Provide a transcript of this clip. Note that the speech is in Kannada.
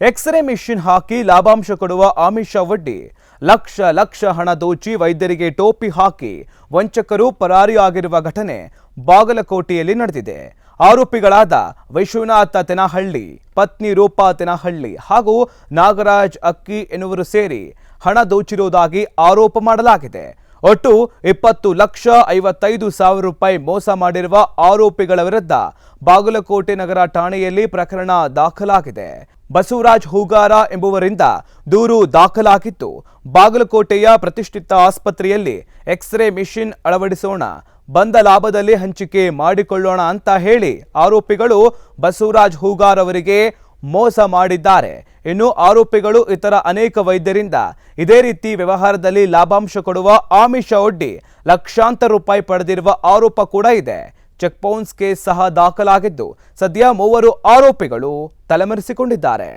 ಎಕ್ಸ್ರೇ ಮಿಷಿನ್ ಹಾಕಿ ಲಾಭಾಂಶ ಕೊಡುವ ಆಮಿಷ ಒಡ್ಡಿ. ಲಕ್ಷ ಲಕ್ಷ ಹಣ ದೋಚಿ ವೈದ್ಯರಿಗೆ ಟೋಪಿ ಹಾಕಿ ವಂಚಕರು ಪರಾರಿಯಾಗಿರುವ ಘಟನೆ ಬಾಗಲಕೋಟೆಯಲ್ಲಿ ನಡೆದಿದೆ. ಆರೋಪಿಗಳಾದ ವಿಶ್ವನಾಥ ತೆನಹಳ್ಳಿ, ಪತ್ನಿ ರೂಪಾ ತೆನಹಳ್ಳಿ ಹಾಗೂ ನಾಗರಾಜ್ ಅಕ್ಕಿ ಎನ್ನುವರು ಸೇರಿ ಹಣ ದೋಚಿರುವುದಾಗಿ ಆರೋಪ ಮಾಡಲಾಗಿದೆ. ಒಟ್ಟು ಇಪ್ಪತ್ತು ಲಕ್ಷ ಐವತ್ತೈದು ಸಾವಿರ ರೂಪಾಯಿ ಮೋಸ ಮಾಡಿರುವ ಆರೋಪಿಗಳ ವಿರುದ್ಧ ಬಾಗಲಕೋಟೆ ನಗರ ಠಾಣೆಯಲ್ಲಿ ಪ್ರಕರಣ ದಾಖಲಾಗಿದೆ. ಬಸವರಾಜ್ ಹೂಗಾರ ಎಂಬುವರಿಂದ ದೂರು ದಾಖಲಾಗಿತ್ತು. ಬಾಗಲಕೋಟೆಯ ಪ್ರತಿಷ್ಠಿತ ಆಸ್ಪತ್ರೆಯಲ್ಲಿ ಎಕ್ಸ್ರೇ ಮಿಷಿನ್ ಅಳವಡಿಸೋಣ, ಬಂದ ಲಾಭದಲ್ಲಿ ಹಂಚಿಕೆ ಮಾಡಿಕೊಳ್ಳೋಣ ಅಂತ ಹೇಳಿ ಆರೋಪಿಗಳು ಬಸವರಾಜ್ ಹೂಗಾರ್ ಅವರಿಗೆ ಮೋಸ ಮಾಡಿದ್ದಾರೆ. ಇನ್ನು ಆರೋಪಿಗಳು ಇತರ ಅನೇಕ ವೈದ್ಯರಿಂದ ಇದೇ ರೀತಿ ವ್ಯವಹಾರದಲ್ಲಿ ಲಾಭಾಂಶ ಕೊಡುವ ಆಮಿಷ ಒಡ್ಡಿ ಲಕ್ಷಾಂತರ ರೂಪಾಯಿ ಪಡೆದಿರುವ ಆರೋಪ ಕೂಡ ಇದೆ. ಚೆಕ್ ಬೌನ್ಸ್ ಕೇಸ್ ಸಹ ದಾಖಲಾಗಿದ್ದು ಸದ್ಯ ಮೂವರು ಆರೋಪಿಗಳು ತಲೆಮರೆಸಿಕೊಂಡಿದ್ದಾರೆ.